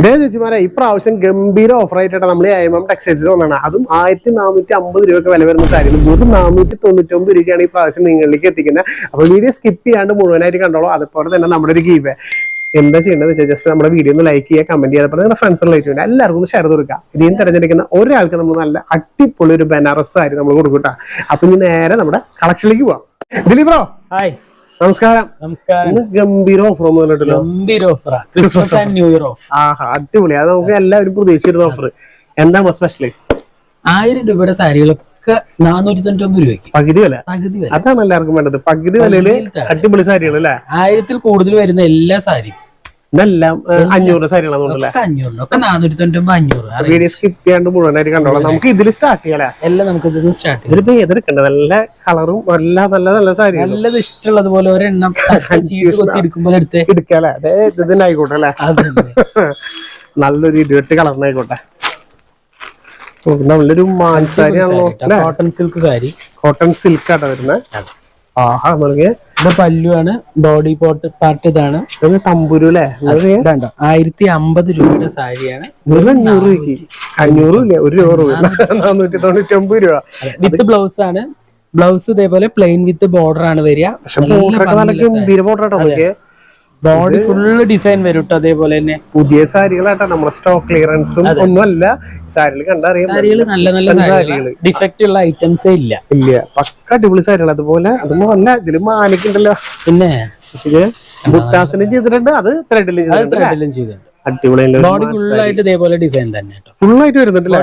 ഇതേ ചേച്ചിമാരെ ഇപ്രാവശ്യം ഗംഭീര ഓഫർ ആയിട്ടാണ് നമ്മൾ എം എം ടെക്സ്റ്റൈൽസിൽ വന്നതാണ് അതും ആയിരത്തി നാനൂറ്റി അമ്പത് രൂപയൊക്കെ വില വരുന്ന കാര്യം വെറും നാനൂറ്റി തൊണ്ണൂറ്റി ഒമ്പത് ഈ പ്രാവശ്യം നിങ്ങളിലേക്ക് എത്തിക്കുന്നത്. അപ്പൊ വീഡിയോ സ്കിപ്പ് ചെയ്യാണ്ട് മുഴുവനായിട്ട് കണ്ടോളൂ. അതുപോലെ തന്നെ നമ്മുടെ ഒരു ഗീവ് എന്താ ചെയ്യേണ്ടത് വെച്ചാൽ ജസ്റ്റ് നമ്മുടെ വീഡിയോ ഒന്ന് ലൈക്ക് ചെയ്യുക കമന്റ് ചെയ്യുക. അതുപോലെ നിങ്ങളുടെ ഫ്രണ്ട്സ് റിലേറ്റീവ് എല്ലാവർക്കും ഷെയർ കൊടുക്കുക. ഇതിന് തിരഞ്ഞെടുക്കുന്ന ഒരാൾക്ക് നമ്മൾ നല്ല അടിപൊളി ഒരു ബനാറസ് ആയിരുന്നു നമ്മൾ കൊടുക്കട്ടാ അപ്പൊ ഇനി നേരെ നമ്മുടെ കളക്ഷനിലേക്ക് പോവാം. ദിലീപ് ബ്രോ ഹായ് നമസ്കാരം. നമസ്കാരം. ഗംഭീര ഓഫർ ഒന്നും കണ്ടിട്ടില്ലോ ഗംഭീര ഓഫറാ Christmas and new year off ആഹാ അടിപൊളി. അത് നമുക്ക് എല്ലാവരും പ്രതീക്ഷിച്ചിരുന്ന ഓഫർ എന്താണ് സ്പെഷ്യൽ ആയിരം രൂപയുടെ സാരികളൊക്കെ നാനൂറ്റി തൊണ്ണൂറ്റി ഒമ്പത് രൂപയ്ക്ക്. പകുതി വില. പകുതി വില. അതാണ് എല്ലാവർക്കും വേണ്ടത്. പകുതി വിലയിൽ അടിപൊളി സാരികൾ അല്ലേ? ആയിരത്തിൽ കൂടുതൽ വരുന്ന എല്ലാ സാരിയും. ഇതെല്ലാം ഏഹ്, അഞ്ഞൂറ് സാരികളാണെന്നുണ്ടല്ലേ ഒക്കെ അഞ്ഞൂറിന് ഒക്കെ നാനൂറ്റി തൊണ്ണൂറ്റി ഒമ്പത് അഞ്ഞൂറ് ആ range. വീഡിയോ സ്കിപ്പ് ചെയ്യാണ്ട് മുഴുവനായിട്ട് കണ്ടോളാം. നമുക്ക് ഇതിൽ സ്റ്റാർട്ട് ചെയ്യാലേ? എല്ലാം നമുക്ക് ഇതിന് സ്റ്റാർട്ട് ചെയ്യാം. ഏതെടുക്കണ്ട നല്ല കളറും എല്ലാ നല്ല നല്ല സാരി നല്ലത് ഇഷ്ടമുള്ളത് പോലെ ഒരെണ്ണം ചീട്ട് കൊത്തി എടുക്കുമ്പോൾ എടുത്ത്. എടുക്കാല്ലേ അതെ ഇതിന്റെ ആയിക്കോട്ടെ അല്ലേ? നല്ലൊരു ഇരുപത്തി കളറിനായിക്കോട്ടെ നല്ലൊരു മാൻസാരി ആണല്ലോ cotton silk sari. Cotton silk ആട്ടോ വരുന്നത് ആഹാ നോക്കിയേ ഇത് പല്ലുവാണ് ബോഡി പോട്ട് പാർട്ട് ഇതാണ്. ഇത് തമ്പുരു അല്ലേ. ഇതാണ്ടോ? ആയിരത്തി അമ്പത് രൂപയുടെ സാരിയാണ്. വെറും അഞ്ഞൂറ് രൂപയ്ക്ക്. അഞ്ഞൂറ് ഇല്ല ഒരു രൂപ നാനൂറ്റി തൊണ്ണൂറ്റി ഒമ്പത് രൂപ. വിത്ത് ബ്ലൗസ് ആണ്. ബ്ലൗസ് ഇതേപോലെ പ്ലെയിൻ വിത്ത് ബോർഡർ ആണ് വരിക. പക്ഷെ ബോർഡർ ബോഡി ഫുള്ള് ഡിസൈൻ വരും അതേപോലെ തന്നെ. പുതിയ സാരികളാട്ടോ നമ്മുടെ സ്റ്റോക്ക് ക്ലിയറൻസും ഒന്നുമല്ല. സാരികൾ കണ്ടറിയാം സാരികൾ നല്ല നല്ല സാരികൾ ഡിഫക്റ്റ് ഉള്ള ഐറ്റംസേ ഇല്ല. ഇല്ല. പക്ക അടിപൊളി സാരികൾ അതുപോലെ അതും അല്ല ഇതിൽ മാനിക്കണ്ടല്ലോ പിന്നെ? ഇത് ബുട്ടാസിനും ചെയ്തിട്ടുണ്ട്. അത് ത്രെഡിലും ചെയ്തിട്ടുണ്ട് ത്രെഡിലും ചെയ്തിട്ടുണ്ട്. അടിപൊളി ബോഡി ഫുള്ളായിട്ട് ഇതേപോലെ ഡിസൈൻ തന്നെ ഫുള്ളായിട്ട് ഫുൾ ആയിട്ട് വരുന്നുണ്ടല്ലേ?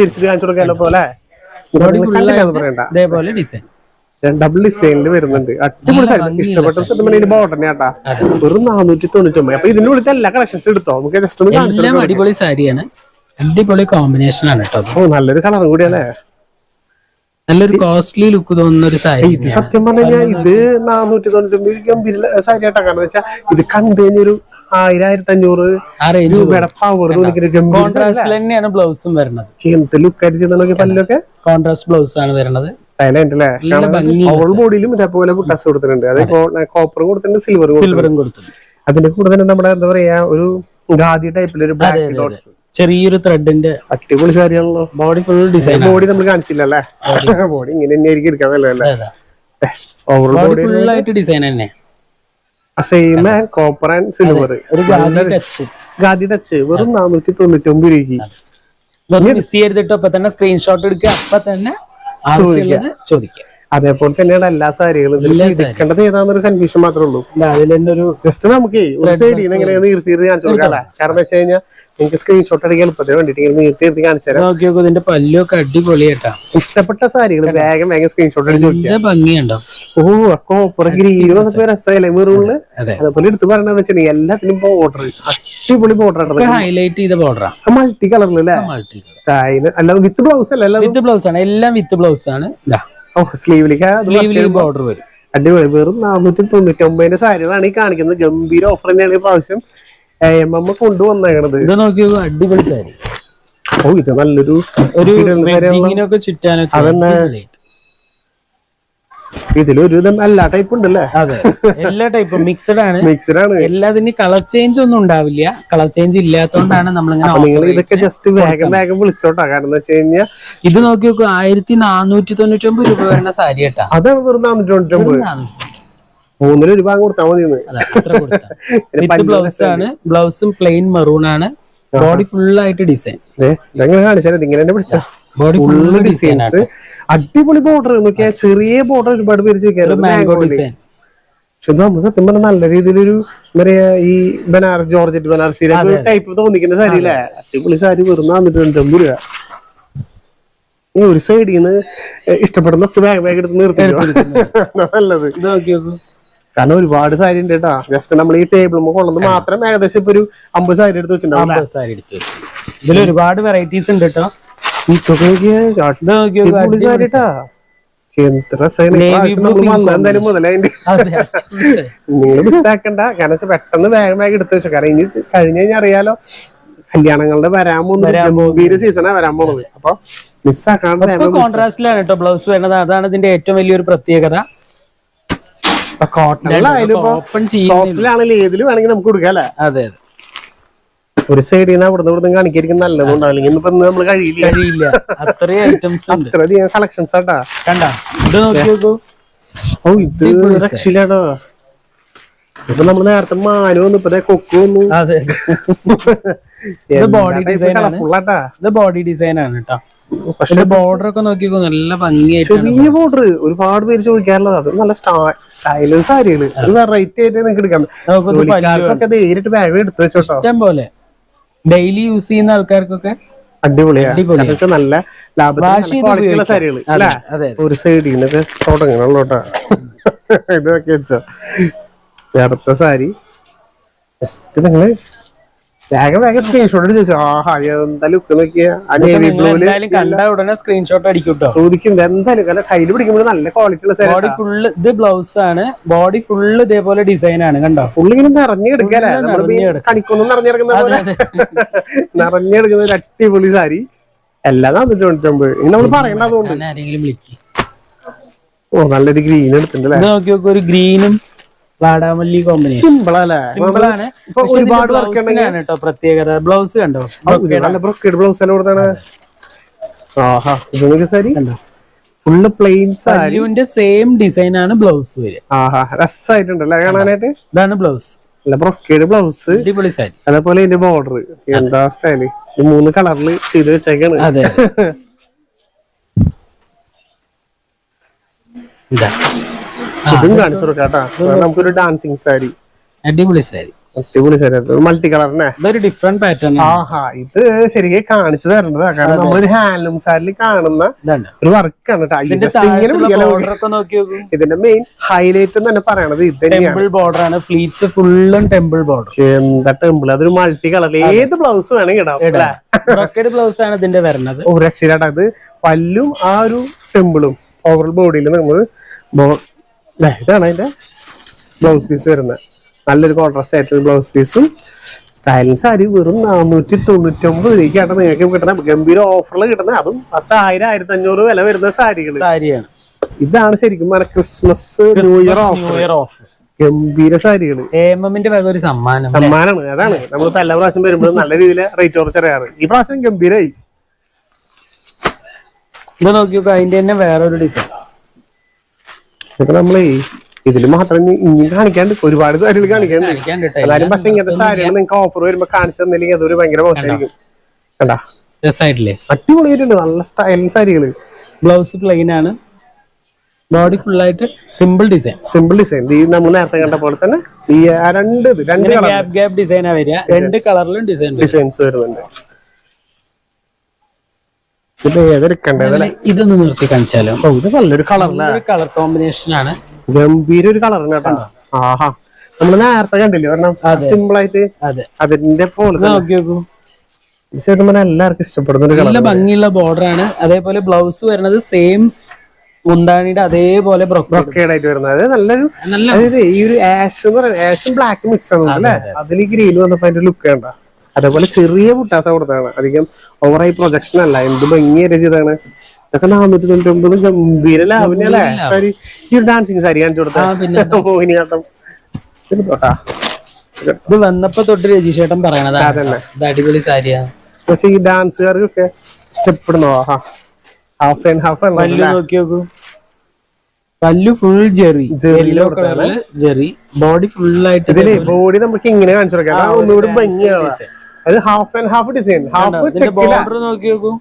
തിരിച്ചിട്ട് കാണിച്ചു കൊടുക്കാനോ പോലെ. ബോഡി ഫുള്ളായിട്ട് ഇതേപോലെ ഡിസൈൻ ഡബിൾ ഡിസൈനിൽ വരുന്നുണ്ട്. അടിപൊളി സാരി ഇഷ്ടപ്പെട്ട സത്യം ബോർഡർ കേട്ടാ വെറും നാനൂറ്റി തൊണ്ണൂറ്റി ഒമ്പത് അപ്പൊ ഇതിന്റെ ഉള്ളിൽ എല്ലാ കളക്ഷൻസ് എടുത്തോ? നമുക്ക് ജസ്റ്റ് ഒന്ന് കാണിച്ചു അടിപൊളി സാരിയാണ്. അടിപൊളി കോമ്പിനേഷൻ ആണ് കേട്ടോ. ഓ നല്ലൊരു കളറും കൂടിയല്ലേ നല്ലൊരു കോസ്റ്റ്ലി ലുക്ക് തോന്നുന്ന ഒരു സാരി ഇത് സത്യം പറഞ്ഞാൽ ഇത് നാനൂറ്റി തൊണ്ണൂറ്റി ഒമ്പത് ഗംഭീര സാരി ആട്ടാ കാരണം വെച്ചാൽ ഇത് കണ്ടു കഴിഞ്ഞൊരു ആയിരത്തി അഞ്ഞൂറ് രൂപയുടെ പവർ കോൺട്രാസ്റ്റിൽ തന്നെയാണ് ബ്ലൗസും വരുന്നത്. എന്ത് ലുക്കായിട്ട് പല്ലൊക്കെ? കോൺട്രാസ്റ്റ് ബ്ലൗസ് ആണ് വരുന്നത്. നല്ല ഓൾ ബോഡിയിലും ഇതേപോലെ ബുട്ടാസ് കൊടുത്തിട്ടുണ്ട്. അത് കോപ്പറും കൊടുത്തിട്ടുണ്ട് സിൽവറും സിൽവറും കൊടുത്തിട്ടുണ്ട്. അതിന്റെ കൂടെ തന്നെ നമ്മുടെ എന്താ പറയാ ഒരു ഗാദി ടൈപ്പിലൊരു ബ്ലാക്ക് ഡോട്ട്സ് ചെറിയൊരു ത്രെഡിന്റെ അടിപൊളി സാരിയാണല്ലോ. ബോഡി ഫുൾ ഡിസൈൻ ബോഡി നമ്മൾ കാണിച്ചില്ല കാണിച്ചില്ലല്ലേ? ബോഡി ഇങ്ങനെ തന്നെ ആയിരിക്കും എടുക്കാൻ അല്ലേ? ഓവർ ബോഡി ഫുൾ ആയിട്ട് ഡിസൈൻ തന്നെ. സെയിം കോപ്പർ ആൻഡ് സിൽവർ ഒരു ഗാന്ധി ടച്ച് ഗാദി ടച്ച് വെറും നാനൂറ്റി തൊണ്ണൂറ്റി ഒമ്പത് രൂപയ്ക്ക് മിസ് ചെയ്തിട്ട് അപ്പൊ തന്നെ സ്ക്രീൻഷോട്ട് എടുക്കുക. അപ്പൊ തന്നെ ആവശ്യമുള്ളത് ചോദിക്കുക അതേപോലെ തന്നെയാണ് എല്ലാ സാരികളും എടുക്കേണ്ടത് ഏതാന്നൊരു കൺഫ്യൂഷൻ മാത്രമേ ഉള്ളൂ. അതിൽ തന്നെ ഒരു ജസ്റ്റ് നമുക്ക് ഒരു സൈഡിൽ നിന്ന് ഇങ്ങനെ നീർത്തി നീർത്തി കാണിച്ചു കൊടുക്കാം കാരണം വെച്ച് കഴിഞ്ഞാൽ നിങ്ങൾക്ക് സ്ക്രീൻഷോട്ട് അടിക്കാൻ എളുപ്പത്തിന് വേണ്ടിട്ട് ഇങ്ങനെ നീർത്തി നീർത്തി കാണിച്ചു തരാം. ഇതിന്റെ പല്ലൊക്കെ അടിപൊളിയായിട്ടാ ഇഷ്ടപ്പെട്ട സാരികൾ വേഗം വേഗം സ്ക്രീൻഷോട്ട് അടിച്ചു ഭംഗിയുണ്ടോ? ഓ കോപ്പർ ഗ്രീൻ വന്നപ്പോ രസമല്ലേ? മെറൂണിൽ അതെ അതേപോലെ എടുത്ത് പറയണെന്ന് വെച്ചിട്ടുണ്ടെങ്കിൽ എല്ലാത്തിനും ബോർഡർ അടിപൊളി ബോർഡർ ഹൈലൈറ്റ് ചെയ്ത ബോർഡർ മൾട്ടി കളറിൽ അല്ല? വിത്ത് ബ്ലൗസ് അല്ല? അല്ല വിത്ത് ബ്ലൗസ് ആണ്. എല്ലാം വിത്ത് ബ്ലൗസ് ആണ്. ഇതാ. ഓ സ്ലീവിലേക്ക് സ്ലീവിൽ ബോർഡർ വരും. അടിപൊളി. വെറും നാനൂറ്റി തൊണ്ണൂറ്റി ഒമ്പതിന്റെ സാരികളാണ് ഈ കാണിക്കുന്നത്. ഗംഭീര ഓഫർ തന്നെയാണ് ഈ പ്രാവശ്യം. എം എം കൊണ്ടുവന്നേക്കണത്. ഇത് നോക്കി അടിപൊളി സാരി. ഓ ഇത് നല്ലൊരു ഒരു ചുറ്റാനൊക്കെ അടിപൊളിയായിട്ട്. ഇതിലൊരു ഇതും എല്ലാ ടൈപ്പ് ഉണ്ടല്ലേ? അതെ. എല്ലാ ടൈപ്പും മിക്സഡ് ആണ്. മിക്സഡ് ആണ്. എല്ലാത്തിനും കളർ ചേഞ്ച് ഒന്നും ഉണ്ടാവില്ല. കളർ ചേഞ്ച് ഇല്ലാത്തോണ്ടാണ് നമ്മളിങ്ങനെ നിങ്ങൾ ഇതൊക്കെ ജസ്റ്റ് വേഗം വേഗം വിളിച്ചോട്ടാ. കാരണം വെച്ച് കഴിഞ്ഞാൽ ഇത് നോക്കി നോക്കൂ ആയിരത്തി നാനൂറ്റി തൊണ്ണൂറ്റി ഒമ്പത് രൂപ വരുന്ന സാരി കേട്ടാ. അതാണ് വെറും നാനൂറ്റി തൊണ്ണൂറ്റി ഒമ്പത് മൂന്നിന് ഒരു ഭാഗം കൊടുത്താൽ മതി. ബ്ലൗസ് ആണ്. ബ്ലൗസും പ്ലെയിൻ മെറൂൺ ആണ്. ബോഡി ഫുൾ ആയിട്ട് ഡിസൈൻ ദേ, ഇതെങ്ങനെ കാണിച്ചാൽ ഇങ്ങനെ തന്നെ പിടിച്ച. ഫുള്ള് ഡിസൈൻസ് അടിപൊളി ബോർഡർ നോക്കിയാൽ ചെറിയ ബോർഡർ ഒരുപാട് പേര് ചോദിക്കാറ് മാംഗോ ഡിസൈൻ പക്ഷെ ഇത് നമ്മൾ സത്യം പറഞ്ഞാൽ നല്ല രീതിയിലൊരു എന്താ പറയാ ഈ ബനാറസ് ജോർജറ്റ് ബനാറസ് ടൈപ്പ് തോന്നിക്കുന്ന സാരി അല്ലേ അടിപൊളി സാരി വെറും നാനൂറ്റി തൊണ്ണൂറ്റൊമ്പത് രൂപ. ഈ ഒരു സൈഡിൽ നിന്ന് ഇഷ്ടപ്പെടുന്ന ബാഗ് ബാഗ് എടുത്ത് നിർത്തി നല്ലത്. കാരണം ഒരുപാട് സാരി ഉണ്ട് കേട്ടാ. ജസ്റ്റ് നമ്മൾ ഈ ടേബിൾ കൊള്ളത് മാത്രം ഏകദേശം ഇപ്പൊ ഒരു അമ്പത് സാരി എടുത്ത് വെച്ചിട്ടുണ്ടാവും ഇതിൽ ഒരുപാട് വെറൈറ്റീസ് ഉണ്ട് കേട്ടോ. പെട്ടെന്ന് വേഗം വേഗം എടുത്തു വെച്ചു. കാരണം ഇനി കഴിഞ്ഞു കഴിഞ്ഞാൽ അറിയാലോ കല്യാണങ്ങളുടെ വരാൻ പോകുന്ന ഗംഭീര സീസണാ വരാൻ പോകുന്നത്. അപ്പൊ മിസ്സാക്കാണ്ട് കോൺട്രാസ്റ്റിലാണ് കേട്ടോ ബ്ലൗസ് വരുന്നത്. അതാണ് ഇതിന്റെ ഏറ്റവും വലിയൊരു പ്രത്യേകത. കോട്ടണിലായാലും ഓപ്പൺ സോഫ്റ്റിലാണെങ്കിലും ഏതിൽ വേണമെങ്കിൽ നമുക്ക് കൊടുക്കാം അല്ലേ? അതെ അതെ. ഒരു സൈഡിൽ നിന്ന് അവിടുന്ന് ഇവിടുന്ന് കാണിക്കായിരിക്കും നല്ലതുകൊണ്ട് അല്ലെങ്കിൽ ഇന്നിപ്പോ നമ്മൾ കഴിയില്ല. കഴിയില്ല. അത്രയും ഐറ്റംസ് ഉണ്ട്. അത്രയധികം കളക്ഷൻസ് ആട്ടാ. കണ്ട? ഇത് ഓ ഇത് ഇപ്പൊ നമ്മൾ നേരത്തെ മാനു വന്നു. ഇപ്പൊ കൊക്കു വന്നു. അതെ. ഇത് ബോഡി ഡിസൈൻ ആണ്. ഇത് ബോഡി ഡിസൈൻ ആണ് കേട്ടോ പക്ഷെ ബോർഡർ ഒക്കെ നോക്കിക്കോ. നല്ല ഭംഗിയായിട്ട് ചെറിയ ബോർഡർ ഒരുപാട് പേര് ചോദിക്കാറുള്ളത്. അത് നല്ല സ്റ്റൈലും സാരികൾ. അത് വെറൈറ്റി ആയിട്ട് നിങ്ങൾക്ക് എടുക്കാം നേരിട്ട് ബാഗ് എടുത്തു വെച്ചോട്ടോ. പോലെ. ഡെയിലി യൂസ് ചെയ്യുന്ന ആൾക്കാർക്കൊക്കെ അടിപൊളിയാണ് അടിപൊളിയാ. നല്ല സാരികൾ ഒരു സൈഡിൽ തുടങ്ങണല്ലോട്ടാ ഇതൊക്കെ വെച്ചോ. നേരത്തെ സാരി. ജസ്റ്റ് നിങ്ങൾ വേഗം വേഗം സ്ക്രീൻഷോട്ട് ആഹാ എന്താ ലുക്ക് നോക്കിയ? ആ നേവി നിങ്ങൾ ബ്ലൂൽ കണ്ട ഉടനെ സ്ക്രീൻഷോട്ട് അടിക്കും ചോദിക്കും എന്തായാലും കാരണം കയ്യിൽ പിടിക്കുമ്പോൾ നല്ല ക്വാളിറ്റി ഉള്ള ബോഡി ഫുള്ള് ഇത് ബ്ലൗസ് ആണ്. ബോഡി ഫുള്ള് ഇതേപോലെ ഡിസൈൻ ആണ് കണ്ടോ? ഫുള്ളിങ്ങനെ നിറഞ്ഞെടുക്കല്ലേ Full നമ്മൾ നിറഞ്ഞെടുക്കും. കണിക്കൊന്നും നിറഞ്ഞെടുക്കുന്ന അതെ പോലെ നിറഞ്ഞെടുക്കുന്ന ഒരു അടിപൊളി സാരി. എല്ലാം തൊണ്ണൂറ്റൊമ്പത് ഇനി നമ്മൾ പറയണ്ട അതുകൊണ്ട് ഓ നല്ലൊരു ഗ്രീൻ എടുത്തിട്ടുണ്ടല്ലേ ഇത് നോക്കി നോക്കൂ ഒരു ഗ്രീനും വാടാമല്ലി കോമ്പിനേഷൻ സിമ്പിൾ അല്ലേ? സിമ്പിൾ ആണ്. ഒരുപാട് വർക്ക് ബ്ലൗസിനാണ് കേട്ടോ പ്രത്യേകത. ബ്ലൗസ് കണ്ടോ? നല്ല ബ്രൊക്കേഡ് ബ്ലൗസ് എല്ലാം കൊടുത്താണ് ആഹാ ഇത് നോക്കി സാരി? കണ്ടോ? ഫുള്ള് പ്ലെയിൻ സാരിന്റെ സെയിം ഡിസൈൻ ആണ് ബ്ലൗസ് വരിക. ആഹാ രസമായിട്ടുണ്ടല്ലേ കാണാനായിട്ട്? ഇതാണ് ബ്ലൗസ് നല്ല ബ്രൊക്കേഡ് ബ്ലൗസ് അടിപൊളി സാരി. അതേപോലെ ഇതിന്റെ ബോർഡർ എന്താ സ്റ്റൈൽ മൂന്ന് കളറിൽ ചെയ്ത് വെച്ചേക്കാണ്. അതെ. ഇതാ. ഇതും കാണിച്ചു കൊടുക്കാട്ടാ നമുക്കൊരു ഡാൻസിങ് സാരി അടിപൊളി സാരി അടിപൊളി സാരി മൾട്ടി കളറിനെ ഇതൊരു ഡിഫറെന്റ് പാറ്റേൺ ആഹാ ഇത് ശരിക്കും കാണിച്ചു തരേണ്ടതാ. കാരണം നമ്മളൊരു ഹാൻഡ്ലൂം സാരിൽ കാണുന്ന ഒരു വർക്കാണ് ആണ് ഇതിന്റെ മെയിൻ ഹൈലൈറ്റ് എന്ന് തന്നെ പറയണത് ഇത് ടെമ്പിൾ ബോർഡർ ആണ്. ഫ്ലീറ്റ്സ് ഫുള്ളും ടെമ്പിൾ ബോർഡർ എന്താ ടെമ്പിൾ അതൊരു മൾട്ടി കളർ ഏത് ബ്ലൗസ് വേണമെങ്കിൽ ഇടാം ബ്ലൗസ് ആണ് ഇതിന്റെ വരുന്നത് ഒരു രക്ഷയിലാട്ടോ. അത് പല്ലും ആ ഒരു ടെമ്പിളും ഓവറോൾ ബോഡിയിൽ നമ്മൾ ഇതാണ് അതിന്റെ ബ്ലൗസ് പീസ് വരുന്നത്. നല്ലൊരു കോൺട്രാസ്റ്റ് ആയിട്ടുള്ള ബ്ലൗസ് പീസും സ്റ്റൈലിംഗ് സാരി വെറും നാനൂറ്റി തൊണ്ണൂറ്റി ഒമ്പത് രൂപയ്ക്കാണ് നിങ്ങൾക്ക് കിട്ടുന്ന ഗംഭീര ഓഫറിൽ കിട്ടുന്ന അതും പത്തായിരം ആയിരത്തി അഞ്ഞൂറ് വില വരുന്ന സാരികൾ സാരിയാണ്. ഇതാണ് ശരിക്കും പറഞ്ഞ ക്രിസ്മസ് ന്യൂ ഇയർ ഓഫർ ഗംഭീര സാരികൾ ഏമമിന്റെ വക ഒരു സമ്മാനം സമ്മാനമാണ് അതാണ്. നമ്മൾ എല്ലാ പ്രാവശ്യം വരുമ്പോഴും നല്ല രീതിയിൽ റേറ്റ് കുറച്ചറിയാറ്. ഈ പ്രാവശ്യം ഗംഭീരായി. ഇത് നോക്കി നോക്കുക അതിന്റെ തന്നെ വേറൊരു ഡിസൈൻ ഇപ്പൊ നമ്മളേ ഇതിൽ മാത്രം ഇനി കാണിക്കാണ്ട് ഒരുപാട് സാരികൾ കാണിക്കാണ്ട്. കാണിക്കാൻ കേട്ടോ എന്നാലും പക്ഷെ ഇങ്ങനത്തെ സാരികൾ നിങ്ങൾക്ക് ഓഫർ വരുമ്പോ കാണിച്ചു തന്നില്ലെങ്കിൽ അതൊരു ഭയങ്കര മോശമായിരിക്കും കണ്ടാ? രസമായിട്ടില്ലേ അടിപൊളിയായിട്ടുണ്ട്. നല്ല സ്റ്റൈൽ സാരികൾ. ബ്ലൗസ് പ്ലെയിൻ ആണ്. ബോഡി ഫുൾ ആയിട്ട് സിമ്പിൾ ഡിസൈൻ സിമ്പിൾ ഡിസൈൻ ഈ നമ്മൾ നേരത്തെ കണ്ട പോലെ തന്നെ ഈ ആ രണ്ട് ഇത് രണ്ട് കളർ ഗ്യാപ്പ് ഗ്യാപ്പ് ഡിസൈനാ വരിക. രണ്ട് കളറിലും ഡിസൈൻ ഡിസൈൻസ് വരുന്നുണ്ട്. ഇത് ഏതെടുക്കണ്ടേ? ഇതൊന്ന് നിർത്തി കാണിച്ചാലോ? ഓ ഇത് നല്ലൊരു കളറില്ല ഒരു കളർ കോമ്പിനേഷൻ ആണ്. ഗംഭീര ഒരു കളറിന് കേട്ടോ. ആഹാ. നമ്മൾ നേരത്തെ കണ്ടില്ലേ ഒരെണ്ണം? സിമ്പിൾ ആയിട്ട് അതെ. അതിന്റെ ശരിക്കും പറഞ്ഞാൽ എല്ലാവർക്കും ഇഷ്ടപ്പെടുന്ന ഒരു നല്ല ഭംഗിയുള്ള ബോർഡർ ആണ്. അതേപോലെ ബ്ലൗസ് വരുന്നത് സെയിം മുന്താണിയുടെ അതേപോലെ ബ്രൊക്കേഡായിട്ട് വരുന്നത്. നല്ലൊരു നല്ല ഈ ഒരു ആഷ് എന്ന് പറയുന്നത് ആഷും ബ്ലാക്കും മിക്സ് ആണ് അല്ലേ? അതിൽ ഗ്രീൻ വന്നപ്പോ അതിന്റെ ലുക്ക് കണ്ട? അതേപോലെ ചെറിയ മുട്ടാസ കൊടുത്താണ് അധികം ഓവറായി പ്രൊജക്ഷൻ അല്ല. എന്ത് ഭംഗിയായി രചിതാണ് ഇതൊക്കെ നാനൂറ്റി തൊണ്ണൂറ്റി ഒമ്പത് ഗംഭീര ലാഭന അല്ലേ? സാരി ഈ ഒരു ഡാൻസിങ് സാരി കാണിച്ചു കൊടുത്ത. മോഹിനിയാട്ടം. ഇത് തൊട്ടാ ഇത് വന്നപ്പോ തൊട്ട് രജിഷേട്ടൻ പറയണതാണ് അടിപൊളി സാരിയാണ് പക്ഷെ ഈ ഡാൻസുകാർക്കൊക്കെ ഇഷ്ടപ്പെടുന്നോ? ഹാഫ് ആൻഡ് ഹാഫ് പല്ലു നോക്കി നോക്കൂ. പല്ലു ഫുൾ ജെറി. യെല്ലോ കളറിൽ ജെറി. ബോഡി ഫുൾ ആയിട്ട് ഇതിൽ ബോഡി നമുക്ക് ഇങ്ങനെ കാണിച്ചു കൊടുക്കാം. ഒന്നുകൂടി ഭംഗിയാവാ. അത് half and half design half check നോക്കി നോക്കൂ.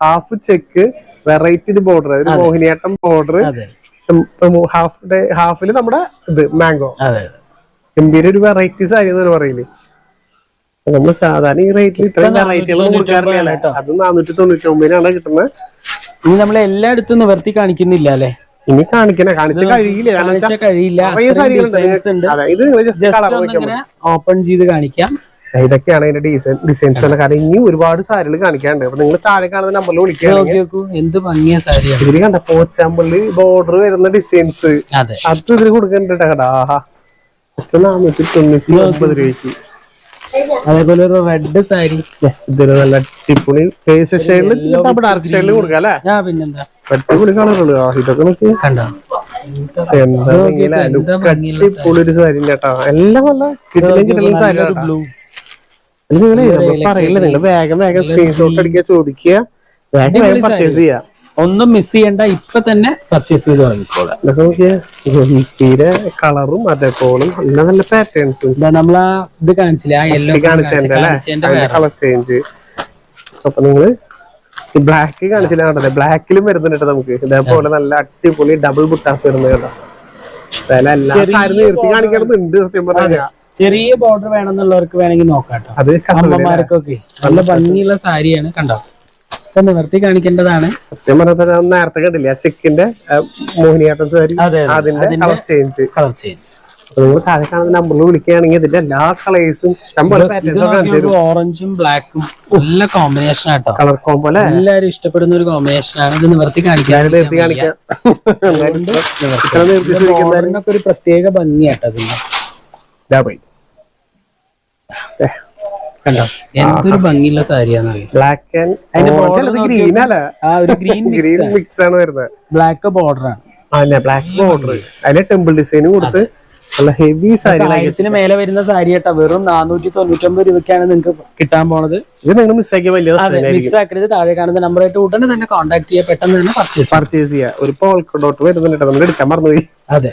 ഹാഫ് ചെക്ക് വെറൈറ്റി ബോർഡർ അതായത് മോഹിനിയാട്ടം ബോർഡർ ഹാഫ് ഹാഫിൽ നമ്മുടെ ഇത് മാംഗോ ഗംഭീര ഒരു വെറൈറ്റി സാരി എന്ന് പറയില്ലേ നമ്മൾ സാധാരണ ഈ റേറ്റിൽ ഇത്രയും വെറൈറ്റികളൊന്നും കൊടുക്കാറില്ല അത് നാനൂറ്റി തൊണ്ണൂറ്റി ഒമ്പതിനാണ് കിട്ടുന്നത്. ഇനി നമ്മൾ എല്ലായിടത്തും നിവർത്തി കാണിക്കുന്നില്ല അല്ലേ? ഇനി കാണിക്കണ. കാണിച്ച കഴിയില്ല. കഴിയില്ല. ഇത് ഓപ്പൺ ചെയ്ത് കാണിക്കാം. ഇതൊക്കെയാണ് അതിന്റെ ഡിസൈൻ ഡിസൈൻസ് കാരണം ഇനി ഒരുപാട് സാരികൾ കാണിക്കാണ്ട് അപ്പൊ നിങ്ങൾ താഴെ കാണുന്ന നമ്പറിൽ വിളിക്കുക എന്ത് ഭംഗിയ ഇതിൽ കണ്ട പോച്ചാമ്പള്ളി ബോർഡർ വരുന്ന ഡിസൈൻസ് അത്. ഇതിൽ കൊടുക്കണ്ട ജസ്റ്റ് നാനൂറ്റി തൊണ്ണൂറ്റി ഒമ്പത് രൂപയ്ക്ക്. അതേപോലെ ഒരു റെഡ് സാരി. ഇതൊരു നല്ല അടിപൊളി ഫേസ് ഷെയ്ഡിൽ ഡാർക്ക് ഷെയ്ഡിൽ കൊടുക്കാം അല്ലേ? പിന്നെന്താ? അടിപൊളി കളറുള്ളൂ ഇതൊക്കെ നോക്കി. കണ്ടോ? എന്താ അടിപൊളി ഒരു സാരി. കേട്ടാ എല്ലാം നല്ല കിട്ടലും കിട്ടലും സാരി ബ്ലൂ നിങ്ങൾ പറയില്ല. നിങ്ങൾ വേഗം വേഗം സ്ക്രീൻഷോട്ട് അടിക്കുക ചോദിക്കുക. വേഗം വേഗം പർച്ചേസ് ചെയ്യാം ഒന്നും മിസ് ചെയ്യണ്ട. ഇപ്പൊ തന്നെ പർച്ചേസ് ചെയ്ത് തീരെ കളറും അതേപോലും നല്ല പാറ്റേൺസും ഇതാ നമ്മളാ ഇത് കാണിച്ചില്ല? ആ യെല്ലോ കളർ ചേഞ്ച് അപ്പൊ നിങ്ങൾ ബ്ലാക്ക് കാണിച്ചില്ല? കണ്ടത് ബ്ലാക്കിലും വരുന്നുണ്ട് കേട്ടോ നമുക്ക്. ഇതേപോലെ നല്ല അടിപൊളി ഡബിൾ ബുട്ടാസ് വരുന്നത് കേട്ടോ സ്ഥലം എല്ലാ സാരി നിർത്തി കാണിക്കണമെന്നുണ്ട് സത്യം പറഞ്ഞാൽ ചെറിയ ബോർഡർ വേണമെന്നുള്ളവർക്ക് വേണമെങ്കിൽ നോക്കാട്ടോ അത് കസ്റ്റമർമാർക്കൊക്കെ അമ്മമാർക്കൊക്കെ നല്ല ഭംഗിയുള്ള സാരിയാണ് കണ്ടോ? ഇപ്പൊ നിവർത്തി കാണിക്കേണ്ടതാണ്. സത്യം പറഞ്ഞാൽ നേരത്തെ കണ്ടില്ല ചെക്കിന്റെ മോഹിനിയാട്ടം സാരി? അതെ, അതെ. അതിന്റെ കളർ ചേഞ്ച് കളർ ചേഞ്ച് നിങ്ങൾ താഴെ കാണുന്ന നമ്പറിൽ വിളിക്കുകയാണെങ്കിൽ ഇതിന്റെ എല്ലാ കളേഴ്സും ഓറഞ്ചും ബ്ലാക്കും നല്ല കോമ്പിനേഷൻ ആട്ടോ കളർ കോമ്പോ അല്ലേ? എല്ലാരും ഇഷ്ടപ്പെടുന്ന ഒരു കോമ്പിനേഷൻ ആണ്. ഇത് നിവർത്തി കാണിക്കാൻ ഞാൻ നിർത്തി കാണിക്കാം. ഒരു പ്രത്യേക ഭംഗിയാട്ടോ അതിന് ഇതാ പോയി. കണ്ടോ? എന്തൊരു ഭംഗിയുള്ള സാരിയാന്നറിയാം ബ്ലാക്ക് ആൻഡ് border ഗ്രീൻ അല്ല? ആ ഒരു ഗ്രീൻ ഗ്രീൻ മിക്സ് ആണ് വരുന്നത്. ബ്ലാക്ക് ബോർഡർ ആണ്. ബ്ലാക്ക് ബോർഡർ അതിന് ടെമ്പിൾ ഡിസൈൻ കൊടുത്ത് നല്ല ഹെവി സാരി ആയിരത്തിന് മേലെ വരുന്ന സാരി കേട്ടോ. വെറും നാനൂറ്റി തൊണ്ണൂറ്റൊമ്പത് രൂപയ്ക്കാണ് നിങ്ങൾക്ക് കിട്ടാൻ പോണത്. ഇത് നിങ്ങൾ മിസ്സാക്കിയ വലിയ അതെ മിസ് താഴെ കാണുന്ന നമ്പറായിട്ട് ഉടനെ തന്നെ കോൺടാക്ട് ചെയ്യുക പെട്ടെന്ന് തന്നെ പർച്ചേസ് പർച്ചേസ് ചെയ്യാ. ഒരു പോൾക്കോട്ട് വരുന്നുണ്ട് നമ്മൾ എടുക്കാൻ മറന്നുപോയി. അതെ.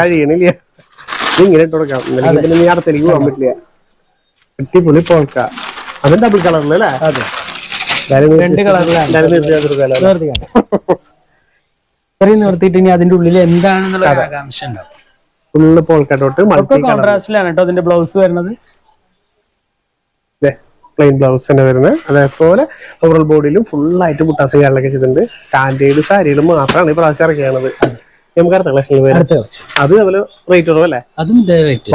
കഴിയണില്ല. ഇങ്ങനെ ഇട്ട് കൊടുക്കാം. പിന്നെ നീ അടുത്തേക്ക് പോകാൻ പറ്റില്ല അടിപൊളി പോൾക്ക അതും ഡബിൾ കാണാം ഇത്രയും നിവർത്തിയിട്ട് ഇനി അതിന്റെ ഉള്ളിൽ എന്താണെന്നുള്ള ആകാംക്ഷ ഉണ്ടാവും. ഫുള്ള് പോൾക്ക ഡോട്ട് കോൺട്രാസ്റ്റിലാണ് കേട്ടോ അതിന്റെ ബ്ലൗസ് വരുന്നത്. പ്ലെയിൻ ബ്ലൗസ് തന്നെ വരുന്നത്. അതേപോലെ ഓവറൽ ബോഡിയിലും ഫുൾ ആയിട്ട് മുട്ടാസ് കാര്യങ്ങളൊക്കെ ചെയ്തിട്ടുണ്ട്. സ്റ്റാൻഡേർഡ് സാരിയിലും മാത്രമാണ് ഈ പ്രാവശ്യം ഇറക്കിയാണത്. നമുക്ക് അടുത്ത കളക്ഷനിൽ വരാം. അടുത്ത കളക്ഷൻ അത് അതുപോലെ റേറ്റ് കുറവല്ലേ അതും ഇതേ റേറ്റ്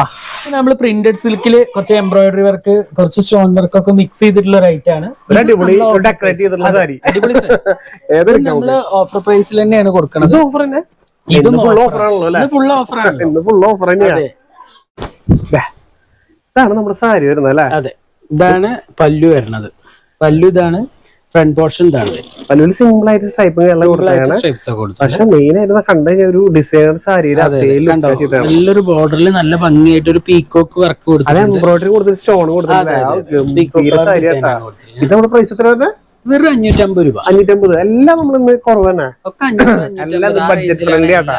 നമ്മൾ പ്രിന്റഡ് സിൽക്കിൽ കുറച്ച് എംബ്രോയിഡറി വർക്ക് കുറച്ച് സ്റ്റോൺ വർക്ക് ഒക്കെ മിക്സ് ചെയ്തിട്ടുള്ള റേറ്റ് ആണ്. അടിപൊളി ഡെക്കറേറ്റ് ചെയ്തിട്ടുള്ള സാരി. അടിപൊളി നമ്മൾ ഓഫർ പ്രൈസിൽ തന്നെയാണ് കൊടുക്കുന്നത് ഓഫർ തന്നെ? ഫുൾ ഓഫർ ആണല്ലോ അല്ലേ? ഫുൾ ഓഫർ ആണ് ഫുൾ ഓഫർ തന്നെയാണ്. ഇതാണ് നമ്മുടെ സാരി വരുന്നത് അല്ലേ? അതെ ഇതാണ് പല്ലു വരുന്നത്. പല്ലു ഇതാണ് ഫ്രണ്ട് പോർഷൻ ഇതാണ്. വലിയൊരു സിമ്പിൾ ആയിട്ട് സ്ട്രൈപ്പ് പക്ഷെ മെയിൻ ആയിട്ട് കണ്ട ഒരു ഡിസൈനർ അതേലും നല്ലൊരു ബോർഡറിൽ നല്ല ഭംഗിയായിട്ട് ഒരു പീക്കോക്ക് വർക്ക് കൊടുത്തു അത് എംബ്രോയിഡറി കൊടുത്തിട്ട് സ്റ്റോൺ കൊടുത്തു ആ ഗംഭീര സാരി കേട്ടാ ഇത് നമ്മുടെ പ്രൈസ് എത്ര വരുന്നത്? വെറും അഞ്ഞൂറ്റമ്പത് രൂപ. അഞ്ഞൂറ്റമ്പത് എല്ലാം നമ്മൾ ഇന്ന് കുറവ് തന്നെ. എല്ലാം ബഡ്ജറ്റ് ഫ്രണ്ട്ലി ആട്ടാ.